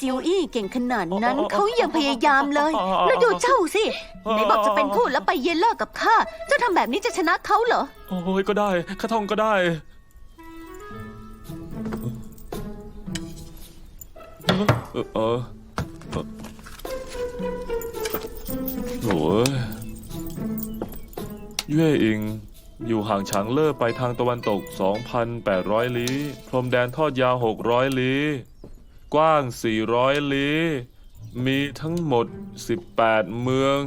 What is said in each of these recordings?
ซิวอี้เก่งขนาดนั้น เขายังพยายามเลย แล้วดูเจ้าสิไหนบอกจะเป็นทูตแล้วไปเยนเลอร์กับข้าเจ้าทำแบบนี้จะชนะเขาเหรอ โอ้ยก็ได้ข้าท่องก็ได้เออเออเออโอ้ยเย่อิงอยู่ห่างฉางเล่อไปทางตะวันตก 2,800 ลี้ พรมแดนทอดยาว 600 ลี้ กว้าง 400 ลี้ มีทั้งหมด 18 เมือง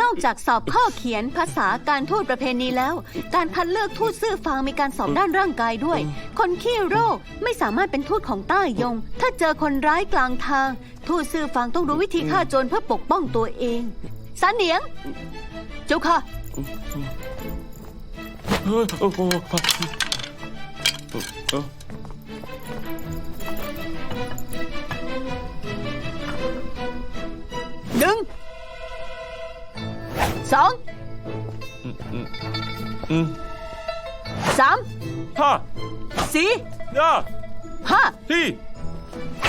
นอกจากสอบข้อเขียนภาษาการทูตประเพณีแล้ว การคัดเลือกทูตซื่อฟางมีการสอบด้านร่างกายด้วย คนขี้โรคไม่สามารถเป็นทูตของต้ายง ถ้าเจอคนร้ายกลางทาง ทูตซื่อฟางต้องรู้วิธีฆ่าโจรเพื่อปกป้องตัวเองสานเหนียง เจ้าค่ะเฮ้ยโอ้โหเออเออห สองอืมสามห้าสี่ย่าห้าที่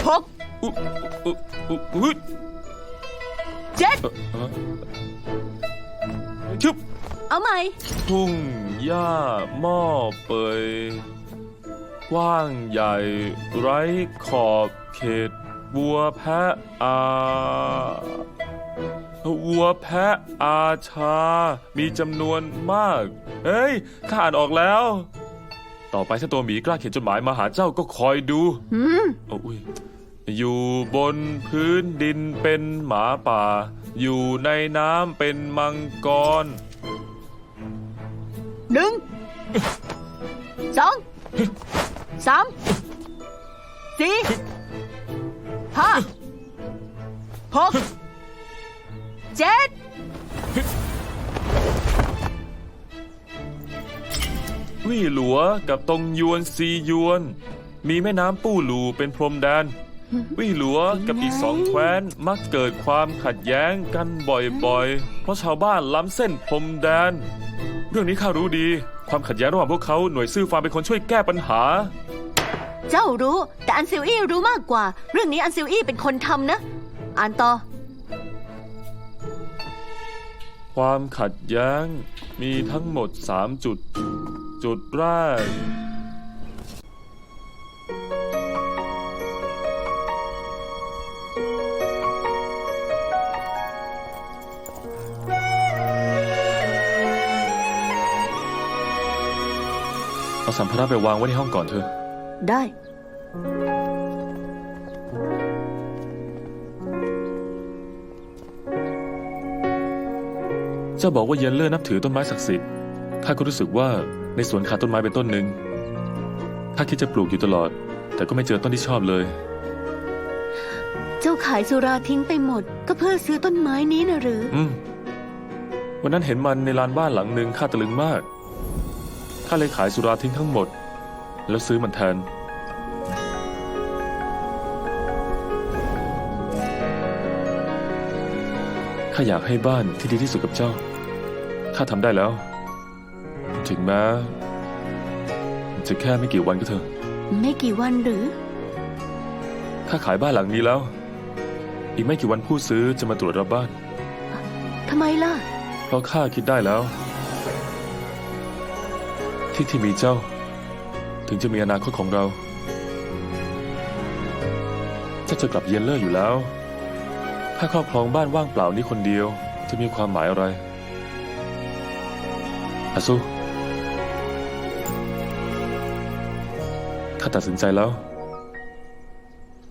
หกอุอุอุอุยเจ็ดเออเออชึบเอาใหม่ ทุ่งหญ้าหม้อเปยกว้างใหญ่ไร้ขอบเขตวัวแพะอา วัวแพะอาชา มีจำนวนมาก เฮ้ย ข้าอ่านออกแล้ว ต่อไปถ้าตัวหมีกล้าเขียนจดหมายมาหาเจ้าก็คอยดูอืมโอ้ยอยู่บนพื้นดินเป็นหมาป่า อยู่ในน้ำเป็นมังกรหนึ่งสองสามสี่ห้าหก เจ็ดวี่หลัวกับตงยวนซียวน มีแม่น้ำปู้หลูเป็นพรมแดน วี่หลัวกับอีกสองแคว้นมักเกิดความขัดแย้งกันบ่อยๆ เพราะชาวบ้านล้ำเส้นพรมแดน เรื่องนี้ข้ารู้ดี ความขัดแย้งระหว่างพวกเขาหน่วยซื่อฟาร์มเป็นคนช่วยแก้ปัญหา เจ้ารู้ แต่อันซิวอี้รู้มากกว่า เรื่องนี้อันซิวอี้เป็นคนทำนะ อ่านต่อ ความขัดแย้งมีทั้งหมด 3 จุด จุดแรก เอาสัมภาระไปวางไว้ในห้องก่อนเถอะ ได้ เจ้าบอกว่าเยนเลอร์นับถือต้นไม้ศักดิ์สิทธิ์ข้าก็รู้สึกว่าในสวนขาดต้นไม้เป็นต้นหนึ่งข้าคิดจะปลูกอยู่ตลอด แต่ก็ไม่เจอต้นที่ชอบเลย เจ้าขายสุราทิ้งไปหมด ก็เพื่อซื้อต้นไม้นี้นะหรือ อืมวันนั้นเห็นมันในลานบ้านหลังหนึ่งข้าตะลึงมากข้าเลยขายสุราทิ้งทั้งหมด แล้วซื้อมันแทนข้าอยากให้บ้านที่ดีที่สุดกับเจ้า ข้าทำได้แล้ว ถึงแม้จะแค่ไม่กี่วันก็เถอะ ไม่กี่วันหรือ ข้าขายบ้านหลังนี้แล้ว อีกไม่กี่วันผู้ซื้อจะมาตรวจรับบ้าน ทำไมล่ะ เพราะข้าคิดได้แล้ว ที่ที่มีเจ้า ถึงจะมีอนาคตของเราเจ้าจะกลับเยนเลอร์อยู่แล้ว ถ้าครอบครองบ้านว่างเปล่านี้คนเดียวจะมีความหมายอะไร อาซูข้าตัดสินใจแล้ว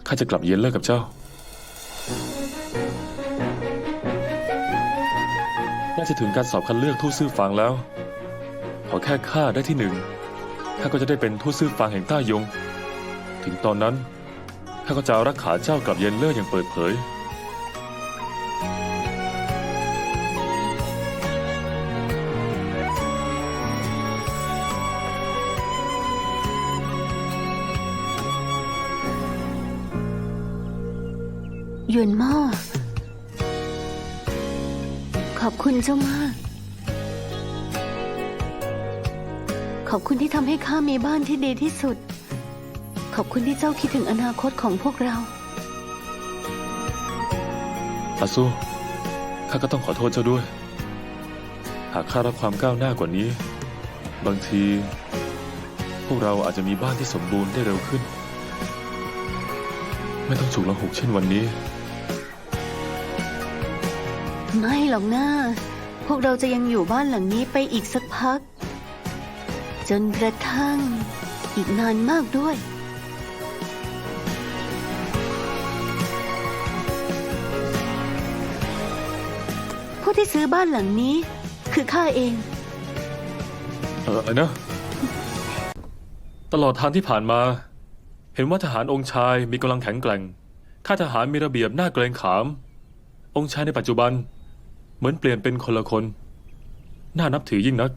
ข้าจะกลับเยนเลอร์กับเจ้า น่าจะถึงการสอบคัดเลือกทูตซื่อฟางแล้ว ขอแค่ข้าได้ที่หนึ่ง ข้าก็จะได้เป็นทูตซื่อฟางแห่งต้ายง ถึงตอนนั้น ข้าก็จะอารักขาเจ้ากลับเย็นเล่ออย่างเปิดเผย ยวนหม้อ ขอบคุณเจ้ามาก ขอบคุณที่ทำให้ข้ามีบ้านที่ดีที่สุด ขอบคุณที่เจ้าคิดถึงอนาคตของพวกเรา อาซูข้าก็ต้องขอโทษเจ้าด้วย หากข้ารับความก้าวหน้ากว่านี้ บางที พวกเราอาจจะมีบ้านที่สมบูรณ์ได้เร็วขึ้น ไม่ต้องฉุกละหุกเช่นวันนี้ ไม่หรอกนะพวกเราจะยังอยู่บ้านหลังนี้ไปอีกสักพัก จนกระทั่งอีกนานมากด้วย ผู้ที่ซื้อบ้านหลังนี้ คือข้าเอง เออนะ ตลอดทางที่ผ่านมา เห็นว่าทหารองค์ชายมีกำลังแข็งแกร่ง ข้าทหารมีระเบียบน่าเกรงขาม องค์ชายในปัจจุบัน เหมือนเปลี่ยนเป็นคนละคน น่านับถือยิ่งนัก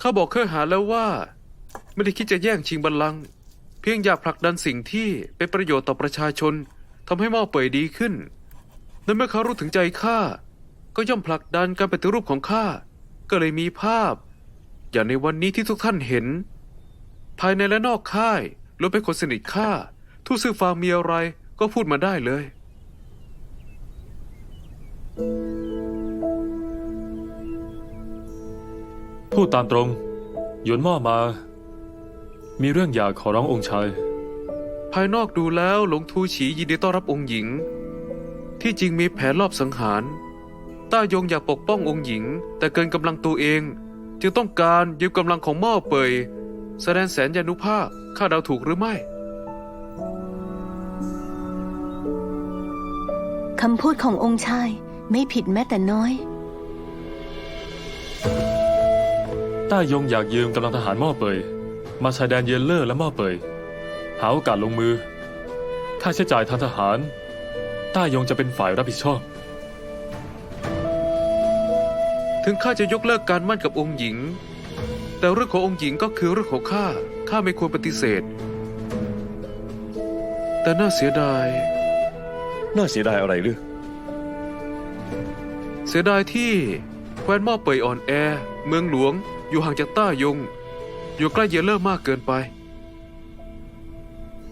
ข้าบอกเคยหาแล้วว่า ไม่ได้คิดจะแย่งชิงบัลลังก์เพียงอยากผลักดันสิ่งที่เป็นประโยชน์ต่อประชาชนทำให้หม้อเป่ยดีขึ้นและเมื่อเขารู้ถึงใจข้าก็ย่อมผลักดันการปฏิรูปของข้าก็เลยมีภาพ อย่างในวันนี้ที่ทุกท่านเห็น ภายในและนอกค่ายล้วนเป็นคนสนิทข้าทุกซื่อฟางมีอะไรก็พูดมาได้เลย พูดตามตรง หยวนหม่อมา มีเรื่องอยากขอร้ององค์ชาย ภายนอกดูแล้วหลงทูฉียินดีต้อนรับองค์หญิง ที่จริงมีแผนรอบสังหารต้ายงอยากปกป้ององค์หญิง แต่เกินกำลังตัวเอง จึงต้องการยืมกำลังของหม้อเปยแสดงแสนยานุภาพข้าเดาถูกหรือไม่คำพูดขององค์ชายไม่ผิดแม้แต่น้อย ต้ายงอยากยืมกำลังทหารหม้อเปย มาชายแดนเยนเลอร์และหม้อเปย หาโอกาสลงมือ ค่าใช้จ่ายทางทหาร ต้ายงจะเป็นฝ่ายรับผิดชอบ ถึงข้าจะยกเลิกการมั่นกับองค์หญิง แต่เรื่องขององค์หญิงก็คือเรื่องของข้าข้าไม่ควรปฏิเสธ แต่น่าเสียดาย น่าเสียดายอะไรหรือ เสียดายที่แคว้นหม้อเปยอ่อนแอ เมืองหลวง อยู่ห่างจากต้ายง อยู่ใกล้เยลเลอร์มากเกินไป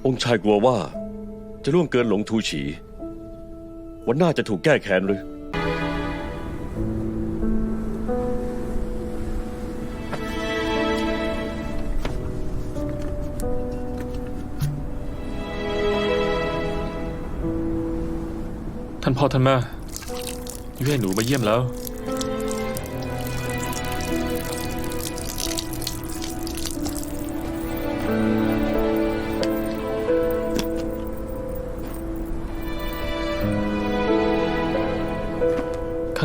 องค์ชายกลัวว่า จะล่วงเกินหลงทูฉี วันหน้าจะถูกแก้แค้นหรือ ท่านพ่อท่านแม่เย่หนูมาเยี่ยมแล้ว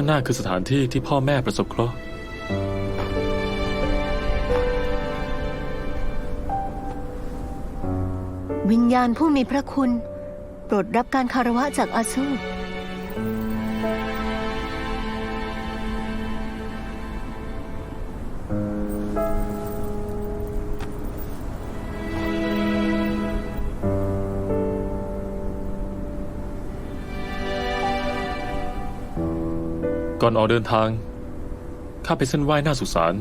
างหน้าคือสถานที่ที่พ่อแม่ประสบเคราะห์วิญญาณผู้มีพระคุณ โปรดรับการคารวะจากอาซู ก่อนออกเดินทาง ข้าไปเส้นไหว้หน้าสุสาน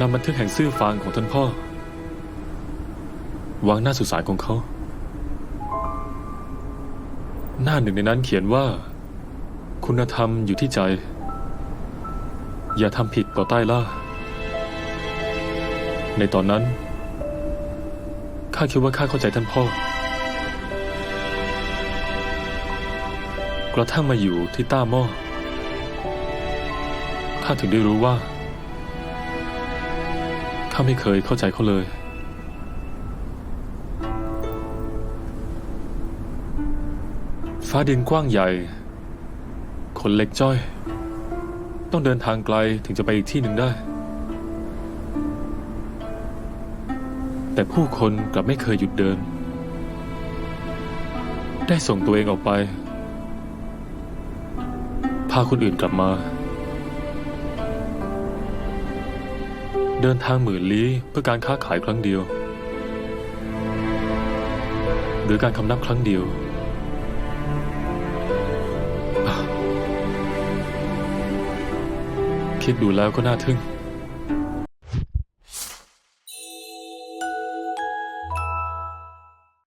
นำบันทึกแห่งซื่อฟางของท่านพ่อ วางหน้าสุสานของเขา หน้าหนึ่งในนั้นเขียนว่า คุณธรรมอยู่ที่ใจ อย่าทำผิดต่อใต้ล่า ในตอนนั้น ข้าคิดว่าข้าเข้าใจท่านพ่อ กระทั่งมาอยู่ที่ต้าหม้อาถึงได้รู้ว่า ข้าไม่เคยเข้าใจเขาเลย ฟ้าดินกว้างใหญ่ คนเล็กจ้อย ต้องเดินทางไกลถึงจะไปอีกที่หนึ่งได้ แต่ผู้คนกลับไม่เคยหยุดเดิน ได้ส่งตัวเองออกไป พาคนอื่นกลับมา เดินทางหมื่นลี้เพื่อการค้าขายครั้งเดียว หรือการคำนับครั้งเดียว คิดดูแล้วก็น่าทึ่ง